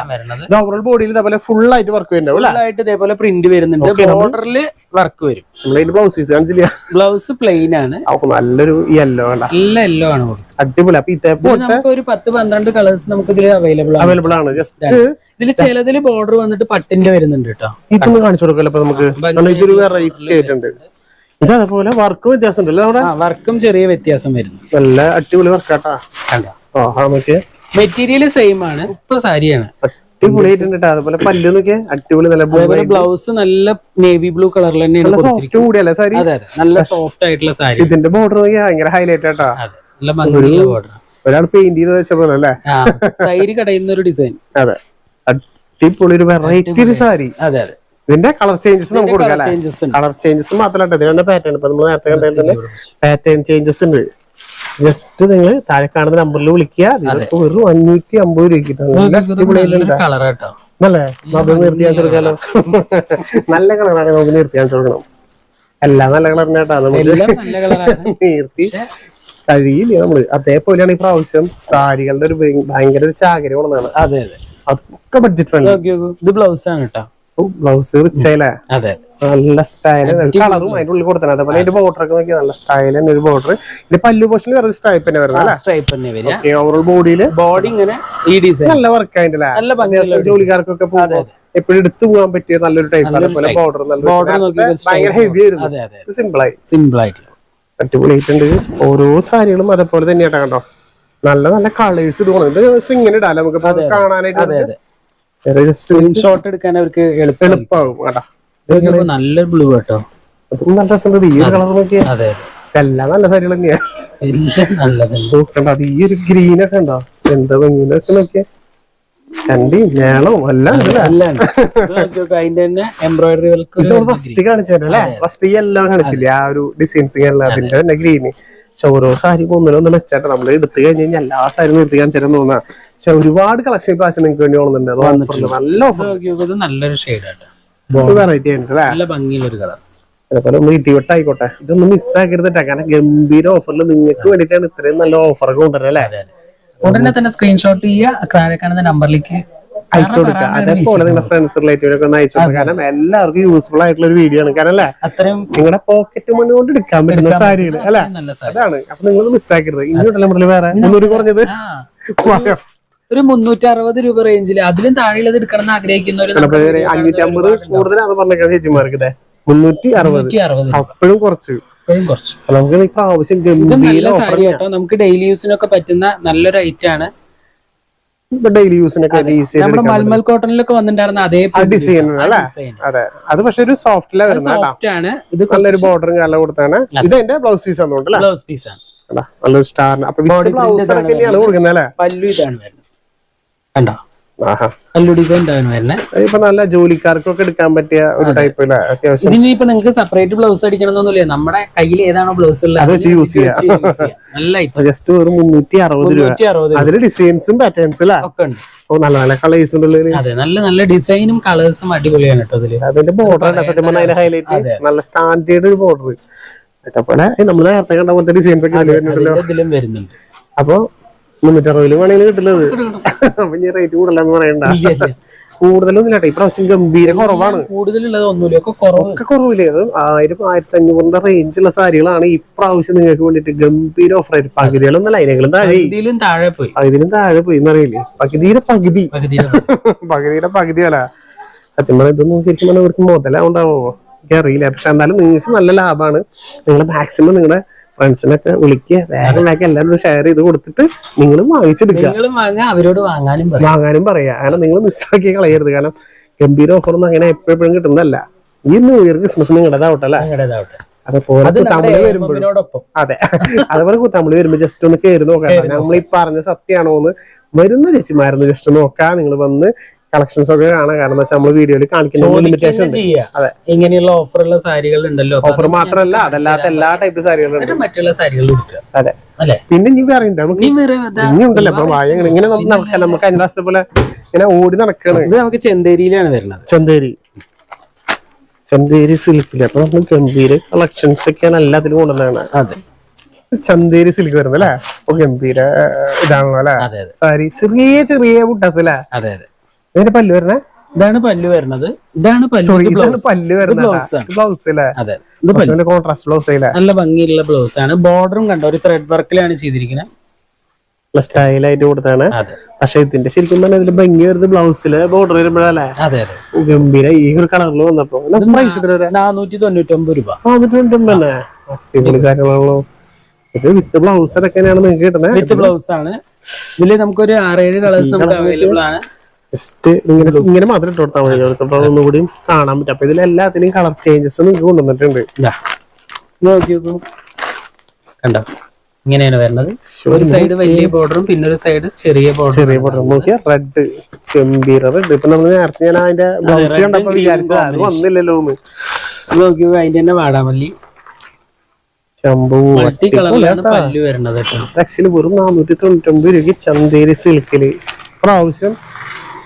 ഓവറോൾ ബോഡിയിൽ ഇതേപോലെ ഫുൾ ആയിട്ട് വർക്ക് വരുന്നുണ്ടാവും അല്ലേ? ആയിട്ട് ഇതേപോലെ പ്രിന്റ് വരുന്നുണ്ട്. ബോർഡറിൽ വർക്ക് വരും. നമ്മൾ ബ്ലൗസ് പീസ് കാണിച്ചില്ല. ബ്ലൗസ് പ്ലെയിൻ ആണ്. നല്ലൊരു യെല്ലോ ആണ് നല്ല യെല്ലോ ആണ് അടിപൊളി. അപ്പൊ ഇതേപോലെ നമുക്ക് ഒരു പത്ത് പന്ത്രണ്ട് കളേഴ്സ് നമുക്ക് ഇതിൽ അവൈലബിൾ ആണ്. അവൈലബിൾ ആണ്. ജസ്റ്റ് ഇതിൽ ചിലതിൽ ബോർഡർ വന്നിട്ട് പട്ടിന്റെ വരുന്നുണ്ട് കേട്ടോ. ഇതൊന്ന് കാണിച്ചു കൊടുക്കല്ലോ നമുക്ക്? ഇതൊരു വെറൈറ്റി ആയിട്ടുണ്ട്. ഇത് വർക്കും വ്യത്യാസം ഉണ്ടല്ലോ വർക്കും ചെറിയ വ്യത്യാസം വരുന്നു. നല്ല അടിപൊളി വർക്കാട്ടാ മെറ്റീരിയൽ സെയിം ആണ് ഇപ്പൊ സാരിയാണ്. അതേപോലെ പല്ല് നോക്കിയാ അടിപൊളി നല്ല ബ്ലൗസ് നല്ല നേവി ബ്ലൂ കളറിൽ തന്നെയാണ് സോഫ്റ്റ് കൂടിയല്ലേ സാരി? നല്ല സോഫ്റ്റ് ആയിട്ടുള്ള സാരി. ഇതിന്റെ ബോർഡർ ഭയങ്കര ഹൈലൈറ്റ് ആട്ടാ. നല്ല ഭംഗിയുള്ള ബോർഡർ ഒരാൾ പെയിന്റ് ചെയ്ത് വെച്ച പോലെ അല്ലേ? തൈര് കടയുന്ന ഒരു ഡിസൈൻ അതെ. അടിപൊളി ഒരു വെറൈറ്റി ഒരു സാരി. അതെ അതെ. ഇതിന്റെ കളർ ചേഞ്ചസ് നമുക്ക് കൊടുക്കാം കളർ ചേഞ്ചസ് മാത്രമല്ല ഇതിന്റെ പാറ്റേൺ ഇപ്പൊ നമ്മൾ നേരത്തെ കണ്ടതിൽ തന്നെ പാറ്റേൺ ചേഞ്ചസ് ഉണ്ട്. ജസ്റ്റ് നിങ്ങൾ താഴെ കാണുന്ന നമ്പറിൽ വിളിക്കുക. ഇതിപ്പോ വെറും അഞ്ഞൂറ്റി അമ്പത് രൂപയ്ക്ക് നല്ല കേട്ടോ. നല്ലേ അത് നിർത്തി കാണിച്ചു കൊടുക്കാലോ. നല്ല കളറാണ് നമുക്ക് നിർത്തി കാണിച്ചു കൊടുക്കണം. എല്ലാം നല്ല കളർ കേട്ടാ. നമുക്ക് നിർത്തി. കഴിയില്ല നമ്മൾ. അതേപോലെയാണ് ഈ പ്രാവശ്യം സാരികളുടെ ഒരു ഭയ- ഭയങ്കര ഒരു ചാകര കൊണ്ടാണ് അതെ അതെ. അതൊക്കെ ബഡ്ജറ്റ് ഫ്രണ്ട് ഇത് ബ്ലൗസ് ആണ് കേട്ടോ. ബ്ലൗസ് റിച്ചയിലെ നല്ല സ്റ്റൈൽ കളറും അതിന്റെ ഉള്ളിൽ കൊടുത്തത് അതേപോലെ അതിന്റെ ബോർഡർ ഒക്കെ നോക്കി നല്ല സ്റ്റൈൽ തന്നെ ഒരു ബോർഡർ ഇത് പല്ലു പോഷൻ വേറെ സ്ട്രൈപ്പ് തന്നെ വരുന്നത് സ്ട്രൈപ്പ് തന്നെ വരും ഓവറോൾ ബോഡിയിൽ ബോഡി ഇങ്ങനെ ഈ ഡിസൈൻ നല്ല വർക്ക് അതിന്റെ നല്ല ജോലിക്കാർക്കൊക്കെ പോകും എപ്പോഴും എടുത്തു പോകാൻ പറ്റിയ നല്ലൊരു ടൈപ്പ് അതേപോലെ ബോർഡർ നല്ല ബോർഡർ ഭയങ്കര ഹെവി ആയിരുന്നു. സിമ്പിൾ ആയി. സിമ്പിൾ ആയിട്ടുള്ള. അടിപൊളിയായിട്ടുണ്ട്. ഓരോ സാരികളും അതേപോലെ തന്നെയാട്ടാ കണ്ടോ? നല്ല നല്ല കളേഴ്സ് തോന്നുന്നു ഇത് സ്വിങ്ങിന് ഇടാം നമുക്ക് കാണാനായിട്ട് സ്ക്രീൻഷോട്ട് എടുക്കാൻ അവർക്ക് എളുപ്പം എളുപ്പമാകും നല്ല ബ്ലൂ കേട്ടോ. അതും നല്ല രസമുണ്ട്. ഈ കളർ നോക്കിയാ. അതെ എല്ലാം നല്ല സാരികൾ തന്നെയാ എല്ലാം നല്ലതുണ്ട് നോക്കണ്ട അത് ഈ ഒരു ഗ്രീൻ ഒക്കെ ഉണ്ടോ? എന്താ ഭംഗിയിലൊക്കെ നോക്കിയേ. ചണ്ടിയും മേളവും എല്ലാം ഉണ്ട് ല്ലേ? എല്ലാം ഉണ്ട്. ഇത് നോക്കി നോക്ക്, അതിന്റെ തന്നെ എംബ്രോയിഡറി ഫസ്റ്റ് കാണിച്ചല്ലേ ഫസ്റ്റ് ഈ എല്ലാം കാണിച്ചില്ലേ? ആ ഒരു ഡിസൈൻസ് എല്ലാം. അതിന്റെ തന്നെ ഗ്രീന് പക്ഷെ ഓരോ സാരി ഒന്നിനൊന്നും വെച്ചാട്ട് നമ്മൾ എടുത്തു കഴിഞ്ഞ് കഴിഞ്ഞാൽ എല്ലാ സാരിയും എടുത്തു കാണിച്ചാലും തോന്നാ. പക്ഷെ ഒരുപാട് കളക്ഷൻ പ്രാവശ്യം നിങ്ങൾക്ക് വേണ്ടി ഓണുന്നുണ്ട് നല്ല ഓഫർ നല്ലൊരു ഷെയ്ഡ് ആട്ടോ. വെറൈറ്റി ആയിട്ട് നല്ല ഭംഗിയുള്ള ഒരു കളർ അതുപോലെ ഒന്ന് ഇതൊന്നും മിസ്സാക്കരുതട്ടെ കാരണം ഗംഭീര ഓഫറിൽ നിങ്ങൾക്ക് വേണ്ടിട്ടാണ് ഇത്രയും നല്ല ഓഫറൊക്കെ കൊണ്ടുവരുന്നത് അല്ലേ? ഉടനെ തന്നെ സ്ക്രീൻഷോട്ട് ചെയ്യുക. നമ്പറിലേക്ക് അയച്ചു കൊടുക്കുക അതേപോലെ നിങ്ങളുടെ ഫ്രണ്ട്സ് റിലേറ്റീവൊക്കെ ഒന്ന് അയച്ചു കൊടുക്കുക കാരണം എല്ലാവർക്കും യൂസ്ഫുൾ ആയിട്ടുള്ള ഒരു വീഡിയോ ആണ്. കാരണം അല്ലേ? നിങ്ങളുടെ പോക്കറ്റ് മണി കൊണ്ട് എടുക്കാൻ പറ്റുന്ന സാരികൾ അല്ലെ? അതാണ്. അപ്പൊ നിങ്ങൾ മിസ്സാക്കരുത് ഇങ്ങോട്ടല്ല മുതൽ വേറെ മുന്നൂറ് കുറഞ്ഞത്? ഒരു മുന്നൂറ്റി അറുപത് രൂപ റേഞ്ചിൽ അതിലും താഴെയുള്ളത് എടുക്കണം എന്ന് ആഗ്രഹിക്കുന്നവര് ഒരു അഞ്ഞൂറ്റി അമ്പത് കൂടുതലാണ് പറഞ്ഞേക്കാൻ ചേച്ചിമാർക്ക് മുന്നൂറ്റി അറുപത് അപ്പോഴും കുറച്ച്. നമുക്ക് ഇപ്പൊ ആവശ്യം ഗംഭീര കേട്ടോ. നമുക്ക് ഡെയിലി യൂസിനൊക്കെ പറ്റുന്ന നല്ലൊരു ഐറ്റം ആണ്. ഇപ്പൊ ഡെയിലി യൂസിനൊക്കെ ഈസി നമ്മുടെ മൽമൽ കോട്ടണിലൊക്കെ വന്നിട്ടുണ്ടായിരുന്ന അതേ ഡിസൈൻ അല്ലേ? അതെ. അത് പക്ഷെ ഒരു വരുന്നത് സോഫ്റ്റ് ആണ്. ഇത് നല്ലൊരു ബോർഡറും കാലം കൊടുത്താണ് ഇത് എന്റെ ബ്ലൗസ് പീസ് ആണെന്നുണ്ട് അല്ലേ? ബ്ലൗസ് പീസ് ആണ്? നല്ലൊരു സ്റ്റാറിന് അപ്പൊ ബ്ലൗസ് കൊടുക്കുന്നത് അല്ലേ പല്ലു ഇതാണ് കണ്ടോ? പല്ലു ഡിസൈൻ ഇപ്പൊ നല്ല ജോലിക്കാർക്കൊക്കെ എടുക്കാൻ പറ്റിയ ഒരു ടൈപ്പ് അത്യാവശ്യം. നിങ്ങൾക്ക് സെപ്പറേറ്റ് ബ്ലൗസ് അടിക്കണമെന്നൊന്നുമില്ല. നമ്മുടെ കയ്യിൽ ഏതാണോ ബ്ലൗസ് ഉള്ളത് യൂസ്. നല്ല ജസ്റ്റ് ഒരു മുന്നൂറ്റി അറുപത് രൂപ. അതിൽ ഡിസൈൻസും പാറ്റേൺസും ഒക്കെ ഉണ്ട്. ഓ നല്ല നല്ല കളേഴ്സ് അതെ നല്ല നല്ല ഡിസൈനും കളേഴ്സും അടിപൊളിയാണ് കേട്ടോ അതിൽ അതിന്റെ ബോർഡർ ഉണ്ട്? സത്യം പറഞ്ഞാൽ ഹൈലൈറ്റ് നല്ല സ്റ്റാൻഡേർഡ് ഒരു ബോർഡർ അതേപോലെ നമ്മൾ നേരത്തെ കണ്ട പോലത്തെ ഡിസൈൻസ് ഒക്കെ ഇതിൽ വരുന്നുണ്ടല്ലോ. ഇതിന്റെ ഇതിലും വരുന്നുണ്ട്. അപ്പൊ മുന്നൂറ്റി വേണമെങ്കിലും കിട്ടുന്നത് അപ്പൊ ഞാൻ റേറ്റ് കൂടുതലെന്ന് പറയണ്ട. കൂടുതലൊന്നും ഇല്ല ഇപ്രാവശ്യം ഗംഭീര കുറവാണ്. കൂടുതലുള്ളത് ഒന്നുമില്ല. ഒക്കെ കുറവ്. ഒക്കെ കുറവില്ലേ? അത് ആയിരം ആയിരത്തി അഞ്ഞൂറിന്റെ റേഞ്ചുള്ള സാരികളാണ് ഇപ്രാവശ്യം നിങ്ങൾക്ക് വേണ്ടിട്ട് ഗംഭീര ഓഫർ ആയിട്ട്. പകുതികളൊന്നും അതിനെങ്കിലും താഴെ താഴെ പോയി. പകുതിയിലും താഴെ പോയി എന്നറിയില്ലേ? പകുതിയുടെ പകുതി. പകുതിയുടെ പകുതി. അല്ല. സത്യം പറഞ്ഞാൽ ഇതൊന്നും ശരിക്കും പറഞ്ഞാൽ ഇവർക്ക് മുതലാവുണ്ടാവോ എനിക്ക് അറിയില്ല പക്ഷെ എന്തായാലും നിങ്ങൾക്ക് നല്ല ലാഭമാണ് നിങ്ങൾ മാക്സിമം നിങ്ങളുടെ ഫ്രണ്ട്സിനൊക്കെ വിളിക്കുക വേറെ വേഗം എല്ലാവരും ഷെയർ ചെയ്ത് കൊടുത്തിട്ട് നിങ്ങൾ വാങ്ങിച്ചെടുക്കുക. അവരോട് വാങ്ങാനും പറയും. വാങ്ങാനും പറയാ. കാരണം നിങ്ങൾ മിസ്സാക്കി കളയരുത്. കാരണം ഗംഭീര ഓഫർ ഒന്നും അങ്ങനെ എപ്പോഴും കിട്ടുന്നതല്ല. ഈ ന്യൂ ഇയർ ക്രിസ്മസ് നിങ്ങളുടേതാവട്ടെ അല്ലേ? അതുപോലെ കുത്താമ്പളി വരുമ്പോഴും. അതെ. അതുപോലെ തമിഴ് വരുമ്പോ ജസ്റ്റ് ഒന്ന് കയറി നോക്കാം നമ്മൾ ഈ പറഞ്ഞ സത്യമാണോ എന്ന് വരുന്ന ചേച്ചിമാരൊന്ന് ജസ്റ്റ് നോക്കാം. നിങ്ങൾ വന്ന് കളക്ഷൻസ് ഒക്കെ കാണാം. കാരണം വെച്ചാൽ നമ്മൾ വീഡിയോയിൽ കാണിക്കുന്ന ലിമിറ്റേഷൻ ഉണ്ട്. അതെ. ഇങ്ങനെയുള്ള ഓഫറുള്ള സാരികൾ ഉണ്ടല്ലോ ഓഫർ മാത്രമല്ല അതല്ലാത്ത എല്ലാ ടൈപ്പ് സാരികളും മറ്റുള്ള സാരികൾ അതെ. അല്ലേ? പിന്നെ ഇനി വേറെ ഉണ്ടല്ലോ. വായ ഇങ്ങനെ നടക്കാം നമുക്ക് അതിന്റെ അവസ്ഥ പോലെ ഇങ്ങനെ ഓടി നടക്കണം. ഇത് നമുക്ക് ചെന്തേരിയിലാണ് വരുന്നത്. ചെന്തേരി. ചന്തേരി സിൽക്കിൽ. അപ്പൊ നമ്മൾ ഗംഭീര കളക്ഷൻസ് ഒക്കെയാണ് എല്ലാത്തിലും കൊണ്ടുവന്നതാണ്. അതെ. ചന്തേരി സിൽക്ക് വരുന്നത് അല്ലേ? അപ്പൊ ഗംഭീര ഇതാണല്ലോ അല്ലെ? സാരി. ചെറിയ ചെറിയ ബുട്ടാസ് അല്ലേ? അതെ അതെ. ഇതിന്റെ പല്ല് വരണേ ഇതാണ് പല്ല് വരുന്നത്. ഇതാണ് പല്ലു. പല്ല്. ബ്ലൗസ് അല്ലേ അതെ ഇത് പല്ലു. കോൺട്രാസ്റ്റ് ബ്ലൗസ് നല്ല ഭംഗിയുള്ള ബ്ലൗസ് ആണ്. ബോർഡറും കണ്ടോ? ഒരു ത്രെഡ് വർക്കിലാണ് ചെയ്തിരിക്കുന്നത്. സ്റ്റൈലായിട്ട് കൊടുത്താണ് പക്ഷെ ഇതിന്റെ ശരിക്കും പറഞ്ഞാൽ ഇതിൽ ഭംഗി വരുന്നത് ബ്ലൗസിൽ ബോർഡർ വരുമ്പോഴല്ലേ? അതെ അതെ. ഗംഭീര ഈ ഒരു കളറിൽ വന്നപ്പോ. പ്രൈസ് നാനൂറ്റി തൊണ്ണൂറ്റി ഒമ്പത് രൂപ. കാര്യങ്ങളാണല്ലോ ഇത് വിത്ത് ബ്ലൗസ് ഒക്കെയാണ് നിങ്ങൾക്ക് കിട്ടുന്നത്. വിത്ത് ബ്ലൗസ് ആണ്. ഇതിൽ നമുക്കൊരു ആറേഴ് കളേഴ്സ് നമുക്ക് അവൈലബിൾ ആണ്. ജസ്റ്റ് ഇങ്ങനെ ഇങ്ങനെ മാത്രം ഇട്ട് കൊടുത്താൽ മതി. അതൊക്കെ ഒന്നുകൂടി കാണാൻ പറ്റും. അപ്പൊ ഇതിൽ എല്ലാത്തിനും കളർ ചേഞ്ചസ് നിങ്ങൾക്ക് കൊണ്ടുവന്നിട്ടുണ്ട്. കണ്ടോ? ഇങ്ങനെയാണ് വരുന്നത്. ഒരു സൈഡ് വലിയ ബോർഡറും പിന്നെ ഒരു സൈഡ് ചെറിയ ബോർഡറും ചെറിയ ബോർഡർ നോക്കിയാ റെഡ് ഗംഭീര റെഡ് ഇപ്പൊ നമ്മൾ നേരത്തെ ഞാൻ അതിന്റെ ബ്ലൗസ് red കണ്ടപ്പോ വിചാരിച്ചത് അത് വന്നില്ലല്ലോ എന്ന്. ഇത് അതിന്റെ തന്നെ വാടാമല്ലി. വെറും നാനൂറ്റി തൊണ്ണൂറ്റൊമ്പത് രൂപ രൂപയ്ക്ക് ചന്തേരി സിൽക്കിൽ പ്രാവശ്യം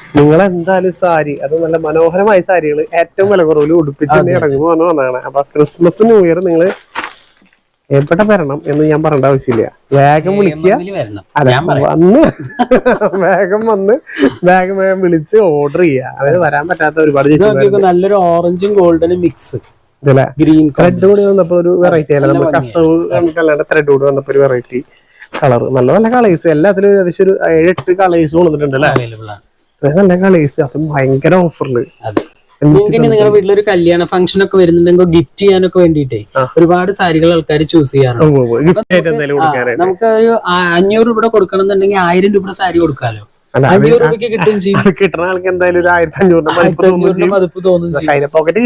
നിങ്ങൾ എന്തായാലും സാരി അത് നല്ല മനോഹരമായ സാരികൾ ഏറ്റവും വില കുറവിൽ ഉടുപ്പിച്ച് ഇറങ്ങുന്നു പറഞ്ഞു വന്നതാണ് അപ്പൊ ക്രിസ്മസ് ന്യൂ ഇയർ നിങ്ങൾ എവിടെ വരണം എന്ന് ഞാൻ പറയേണ്ട ആവശ്യമില്ല. വേഗം വിളിക്കുക. വന്ന്. വേഗം വന്ന്. വേഗം വേഗം വിളിച്ച് ഓർഡർ ചെയ്യുക. അതായത് വരാൻ പറ്റാത്ത ഒരുപാട് നല്ലൊരു ഓറഞ്ചും ഗോൾഡനും മിക്സ് ഗ്രീൻ ത്രെഡ് കൂടി വന്നപ്പോ ഒരു വെറൈറ്റി അല്ല? നമ്മൾ കസവ് കണ്ടിട്ടല്ലാണ്ട് ത്രെഡ് കൂടി വന്നപ്പോ ഒരു വെറൈറ്റി കളർ നല്ല നല്ല കളേഴ്സ് എല്ലാത്തിലും ഏകദേശം ഒരു ഏഴ് എട്ട് കളേഴ്സ് കൊണ്ടുവന്നിട്ടുണ്ട് അല്ലേ? അവൈലബിൾ ആണ്. അത്രയും നല്ല കളേഴ്സ് അത് ഭയങ്കര ഓഫറിൽ നിങ്ങളുടെ വീട്ടിലൊരു കല്യാണ ഫംഗ്ഷൻ ഒക്കെ വരുന്നുണ്ടെങ്കിൽ ഗിഫ്റ്റ് ചെയ്യാനൊക്കെ വേണ്ടിട്ടേ ഒരുപാട് സാരികൾ ആൾക്കാർ ചൂസ് ചെയ്യാറുണ്ട്. നമുക്ക് ഒരു അഞ്ഞൂറ് രൂപ കൊടുക്കണം എന്നുണ്ടെങ്കിൽ ആയിരം രൂപയുടെ സാരി കൊടുക്കാലോ. കിട്ടുന്ന ആൾക്ക് എന്തായാലും ഒരു ആയിരത്തി അഞ്ഞൂറിന്റെ പോക്കറ്റ്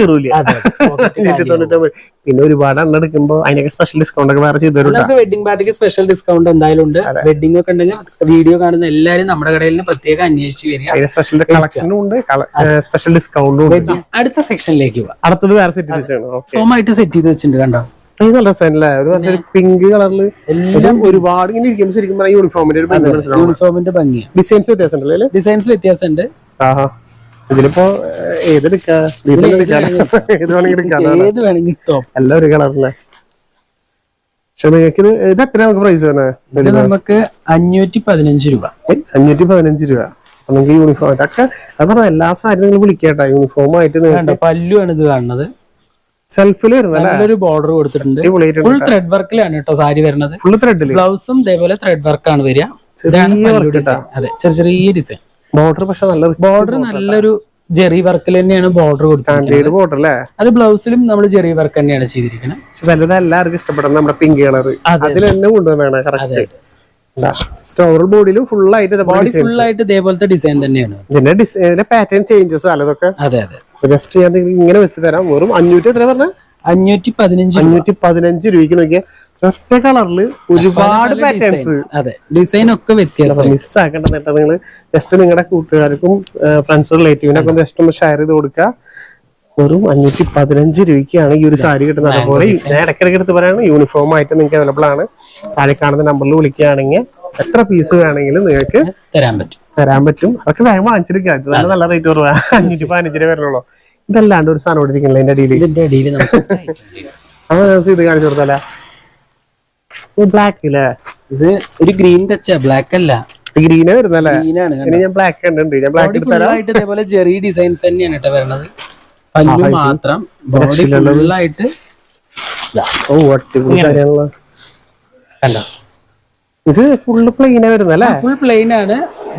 പിന്നെ ഒരുപാട് എണ്ണ എടുക്കുമ്പോ അതിനൊക്കെ സ്പെഷ്യൽ ഡിസ്കൗണ്ട് ഒക്കെ വേറെ ചെയ്തു വെഡിങ് പാർട്ടിക്ക് സ്പെഷ്യൽ ഡിസ്കൗണ്ട് എന്തായാലും ഉണ്ട്. വെഡിങ് ഒക്കെ ഉണ്ടെങ്കിൽ വീഡിയോ കാണുന്ന എല്ലാരും നമ്മുടെ കടയിൽ നിന്ന് പ്രത്യേകം അന്വേഷിച്ച് വരിക. സ്പെഷ്യൽ കളക്ഷനും ഉണ്ട്. സ്പെഷ്യൽ ഡിസ്കൗണ്ടും ഉണ്ട്. അടുത്ത സെക്ഷനിലേക്ക് അടുത്തത് വേറെ സെറ്റ് വെച്ചാണ്. ഓക്കെ ഫോമായിട്ട് സെറ്റ് ചെയ്ത് വെച്ചിട്ടുണ്ട് കണ്ടോ? നല്ല രസമല്ലേ ഒരു നല്ലൊരു പിങ്ക് കളറിൽ ഒരുപാട് ഇങ്ങനെ ഇരിക്കുമ്പോൾ ശരിക്കും യൂണിഫോമിന്റെ ഒരു ഭംഗി മനസ്സിലാവും. യൂണിഫോമിന്റെ ഭംഗി. ഡിസൈൻസ് വ്യത്യാസം ഉണ്ടല്ലേ ഡിസൈൻസ് വ്യത്യാസമുണ്ട്. ആഹാ. ഇതിലിപ്പോ ഏതെടുക്കാം? ഏത് വേണമെങ്കിൽ എല്ലാം ഒരു കളറിലെ പക്ഷെ നിങ്ങൾക്ക് ഇത് ഇത് എത്ര നമുക്ക് പ്രൈസ് വരുന്നത് നമുക്ക് അഞ്ഞൂറ്റി പതിനഞ്ച് രൂപ. അഞ്ഞൂറ്റി പതിനഞ്ച് രൂപ യൂണിഫോം ഒക്കെ അത് പറഞ്ഞ എല്ലാ സാധനങ്ങളും നിങ്ങൾ യൂണിഫോമായിട്ട് യൂണിഫോം ആയിട്ട് കണ്ടോ പല്ലുവാണ് ഇത് കാണുന്നത്. സെൽഫിൽ ഒരു നല്ലൊരു ബോർഡർ കൊടുത്തിട്ടുണ്ട്. ഫുൾ ത്രെഡ് വർക്കിലാണ് കേട്ടോ. സാരി വരുന്നത്. ഫുൾ ത്രെഡിൽ ബ്ലൗസും ഇതേപോലെ ത്രെഡ് വർക്കാണ് വരിക. അതെ ചെറിയ ചെറിയ ഡിസൈൻ ബോർഡർ പക്ഷെ നല്ല ബോർഡർ നല്ലൊരു ജെറി വർക്കിൽ തന്നെയാണ് ബോർഡർ കൊടുത്തത് സ്റ്റാൻഡേർഡ് ബോർഡർ അല്ലേ? അത് ബ്ലൗസിലും നമ്മൾ ജെറി വർക്ക് തന്നെയാണ് ചെയ്തിരിക്കുന്നത്. എല്ലാവർക്കും ഇഷ്ടപ്പെടുന്നത് നമ്മുടെ പിങ്ക് കളർ അതെ. അതിൽ തന്നെ കൊണ്ടുവന്നാണ് കറക്റ്റ് സ്റ്റോർ ബോർഡിലും ഫുൾ ആയിട്ട് ബോഡി ഫുൾ ആയിട്ട് ഇതേപോലത്തെ ഡിസൈൻ തന്നെയാണ്. പിന്നെ ഡിസൈൻ പാറ്റേൺ ചേഞ്ചസ് അല്ല ഇതൊക്കെ? അതെ അതെ. ജസ്റ്റ് ഞാൻ ഇങ്ങനെ വെച്ച് തരാം. വെറും അഞ്ഞൂറ്റി എത്ര പറഞ്ഞ? അഞ്ഞൂറ്റി പതിനഞ്ച് അഞ്ഞൂറ്റി പതിനഞ്ച് രൂപയ്ക്ക് നോക്കിയാൽ ഒറ്റ കളറിൽ ഒരുപാട് പാറ്റേൺസ് അതെ ഡിസൈൻ ഒക്കെ വ്യത്യാസം മിസ് ആക്കേണ്ട നേട്ടം നിങ്ങൾ ജസ്റ്റ് നിങ്ങളുടെ കൂട്ടുകാർക്കും ഫ്രണ്ട്സ് റിലേറ്റീവിനൊക്കെ ജസ്റ്റ് ഒന്ന് ഷെയർ ചെയ്ത് കൊടുക്കുക. വെറും അഞ്ഞൂറ്റി പതിനഞ്ച് രൂപയ്ക്കാണ് ഈ ഒരു സാരി കിട്ടുന്നത്. അതുപോലെ ഞാൻ ഇടയ്ക്കിടയ്ക്ക് എടുത്ത് പറയാണ് യൂണിഫോം ആയിട്ട് നിങ്ങൾക്ക് അവൈലബിൾ ആണ്. താഴെ കാണുന്ന നമ്പറിൽ വിളിക്കുകയാണെങ്കിൽ എത്ര പീസ് വേണമെങ്കിലും നിങ്ങൾക്ക് തരാൻ പറ്റും. തരാൻ പറ്റും. അതൊക്കെ വേഗം വാങ്ങിച്ചിരിക്കാം ഇത് നല്ല നല്ല റേറ്റ് കുറവാ. അഞ്ഞൂറ്റി പതിനഞ്ച് രൂപ വരണുള്ളൂ ഇതല്ലാണ്ട് ഒരു സാധനം കൊടുത്തിരിക്കണില്ല അതിന്റെ അടിയിൽ ഇതിന്റെ അടിയിൽ ആ ഇത് കാണിച്ചു കൊടുത്തല്ല ബ്ലാക്ക് അല്ലേ ഇത് ഒരു ഗ്രീൻ ടച്ചാ ബ്ലാക്ക് അല്ല. ഗ്രീനേ വരുന്നല്ലേ ഗ്രീനാണ് ഞാൻ ബ്ലാക്ക് കണ്ടുണ്ട് ഞാൻ ബ്ലാക്ക് ഇതേപോലെ ജെറി ഡിസൈൻസ് തന്നെയാണ് കേട്ടോ വരുന്നത്. പല്ലു മാത്രം. ബോഡി ആയിട്ട് ഇത് ഫുള്ള് പ്ലെയിനാ വരുന്നല്ലേ ഫുൾ പ്ലെയിൻ ആണ്.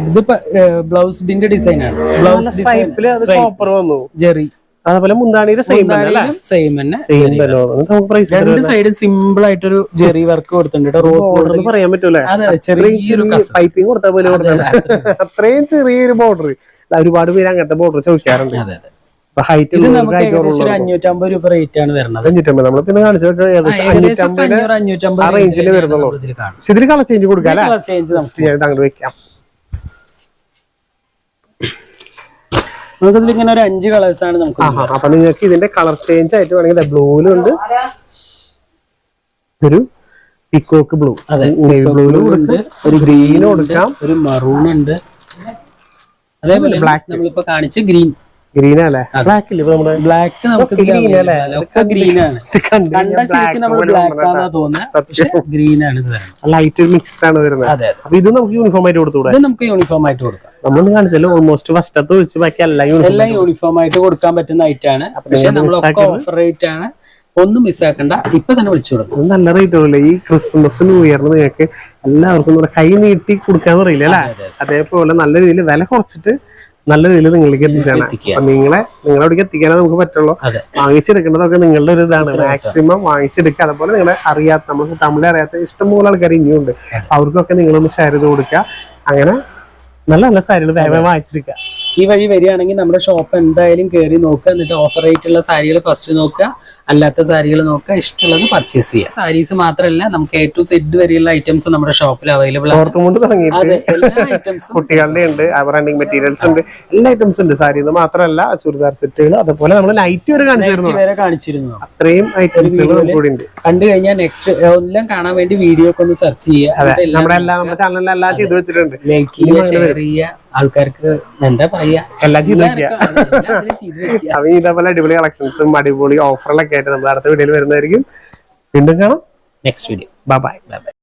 ഇത് ബ്ലൗസ് ഇതിന്റെ ഡിസൈൻ ആണ്. ബ്ലൗസ് ജെറി അതുപോലെ മുന്താണിയുടെ സെയിം സെയിം തന്നെ. രണ്ട് സൈഡും സിമ്പിൾ ആയിട്ടൊരു ജെറി വർക്ക് കൊടുത്തിട്ടുണ്ട് റോസ് ബോർഡർ പറയാൻ പറ്റൂലേ ചെറിയൊരു പൈപ്പിംഗ് കൊടുത്ത പോലെ അത്രയും ചെറിയൊരു ബോർഡർ ഒരുപാട് പേര് അങ്ങനത്തെ ബോർഡർ ചോദിക്കാറുണ്ട്. ഹൈറ്റ് അഞ്ഞൂറ്റമ്പത് രൂപ റേറ്റ് ആണ് വരുന്നത്. അഞ്ഞൂറ്റമ്പത് നമ്മൾ പിന്നെ റേഞ്ചിൽ വരുന്നുള്ളൂ. ഇതിൽ പക്ഷെ ഇതിൽ കളർ ചേഞ്ച് കൊടുക്കാം അല്ലേ? ചേഞ്ച് Just ഞാൻ അങ്ങോട്ട് വെക്കാം. നമുക്കിതിൽ ഇങ്ങനെ ഒരു അഞ്ച് കളേഴ്സ് ആണ് നമുക്ക് അപ്പൊ നിങ്ങൾക്ക് ഇതിന്റെ കളർ ചേഞ്ച് ആയിട്ട് വേണമെങ്കിൽ ബ്ലൂവിലും ഒരു പിക്കോക്ക് ബ്ലൂ അതെ. നേവി ബ്ലൂവിലും കൊടുക്കാം. ഒരു ഗ്രീനും കൊടുക്കാം. ഒരു മറൂൺ ഉണ്ട്. അതേപോലെ ബ്ലാക്ക് നമ്മളിപ്പോ കാണിച്ച ഗ്രീൻ ഗ്രീൻ അല്ലേ ബ്ലാക്ക് ഇല്ല നമ്മുടെ ബ്ലാക്ക് നമുക്ക് green അല്ലേ? ഒക്കെ ഗ്രീൻ ആണ്. കണ്ട ശരിക്കും നമ്മൾ ബ്ലാക്ക് ആണെന്നാ തോന്നുന്നത് പക്ഷെ ഗ്രീൻ ആണ് ലൈറ്റ് മിക്സ് ആണ് വരുന്നത്. അതെ അപ്പൊ ഇത് നമുക്ക് യൂണിഫോം ആയിട്ട് കൊടുത്തുകൂടെ ഇത് നമുക്ക് യൂണിഫോം ആയിട്ട് കൊടുക്കാം. നമ്മളൊന്ന് കാണിച്ചല്ലോ ഓൾമോസ്റ്റ് ഫസ്റ്റത്തെ ഒഴിച്ച് ബാക്കി എല്ലാം യൂണിഫോം എല്ലാം യൂണിഫോം ആയിട്ട് കൊടുക്കാൻ പറ്റുന്ന ഐറ്റം ആണ്. പക്ഷെ നമ്മളൊക്കെ ഓഫർ റേറ്റ് ആണ്. ഒന്നും മിസ്സാക്കണ്ട ഇപ്പൊ തന്നെ വിളിച്ചു കൊടുക്കും. നല്ല റേറ്റ് ആവില്ല ഈ ക്രിസ്മസ് ന്യൂ ഇയറിന് നിങ്ങൾക്ക് എല്ലാവർക്കും കൈ നീട്ടി കൊടുക്കാന്ന് പറയില്ല അല്ലേ? അതേപോലെ നല്ല രീതിയിൽ വില കുറച്ചിട്ട് നല്ല രീതിയിൽ നിങ്ങളിലേക്ക് എത്തിച്ചാണ് നിങ്ങളെ നിങ്ങളെ അവിടേക്ക് എത്തിക്കാനേ നമുക്ക് പറ്റുള്ളൂ. വാങ്ങിച്ചെടുക്കേണ്ടതൊക്കെ നിങ്ങളുടെ ഒരു ഇതാണ്. മാക്സിമം വാങ്ങിച്ചെടുക്കുക. അതുപോലെ നിങ്ങളെ അറിയാത്ത നമ്മൾ തമിഴ് അറിയാത്ത ഇഷ്ടംപോലെ ആൾക്കാർ ഇനിയുണ്ട്. അവർക്കൊക്കെ നിങ്ങളൊന്ന് ഷെയർ ചെയ്ത് കൊടുക്കുക. അങ്ങനെ നല്ല നല്ല സാരികൾ വേഗം വാങ്ങിച്ചെടുക്കുക. ഈ വഴി വരികയാണെങ്കിൽ നമ്മുടെ ഷോപ്പ് എന്തായാലും കയറി നോക്കുക. എന്നിട്ട് ഓഫർ ആയിട്ടുള്ള സാരികൾ ഫസ്റ്റ് നോക്കുക. അല്ലാത്ത സാരികൾ നോക്കുക ഇഷ്ടമുള്ളത് പർച്ചേസ് ചെയ്യുക. സാരീസ് മാത്രമല്ല നമുക്ക് എ ടു സെഡ് വരെയുള്ള ഐറ്റംസ് നമ്മുടെ ഷോപ്പിൽ അവൈലബിൾ കുട്ടികളുടെ ഉണ്ട് ബ്രാൻഡിങ് മെറ്റീരിയൽസ് ഉണ്ട് എല്ലാ ഐറ്റംസ് ഉണ്ട്. സാരി മാത്രമല്ല ചുരിദാർ സെറ്റുകൾ അതുപോലെ നമ്മൾ നൈറ്റ് വരെ കാണിച്ചു കാണിച്ചിരുന്നു അത്രയും ഐറ്റംസ് കൂടി ഉണ്ട്. കണ്ടു കഴിഞ്ഞാൽ നെക്സ്റ്റ് എല്ലാം കാണാൻ വേണ്ടി വീഡിയോ ഒക്കെ ഒന്ന് സെർച്ച് ചെയ്യുക. നമ്മുടെ എല്ലാ നമ്മുടെ ചെയ്തു വെച്ചിട്ടുണ്ട്. ലൈക്ക് ചെയ്യുക ആൾക്കാർക്ക് എന്താ പറയാ എല്ലാം ചെയ്തു വെക്കുക. അപ്പൊ ഇതേപോലെ അടിപൊളി കളക്ഷൻസും അടിപൊളി ഓഫറുകളൊക്കെ ആയിട്ട് നമ്മൾ അടുത്ത വീഡിയോയിൽ വരുന്നതായിരിക്കും. വീണ്ടും കാണാം. Next video bye bye bye bye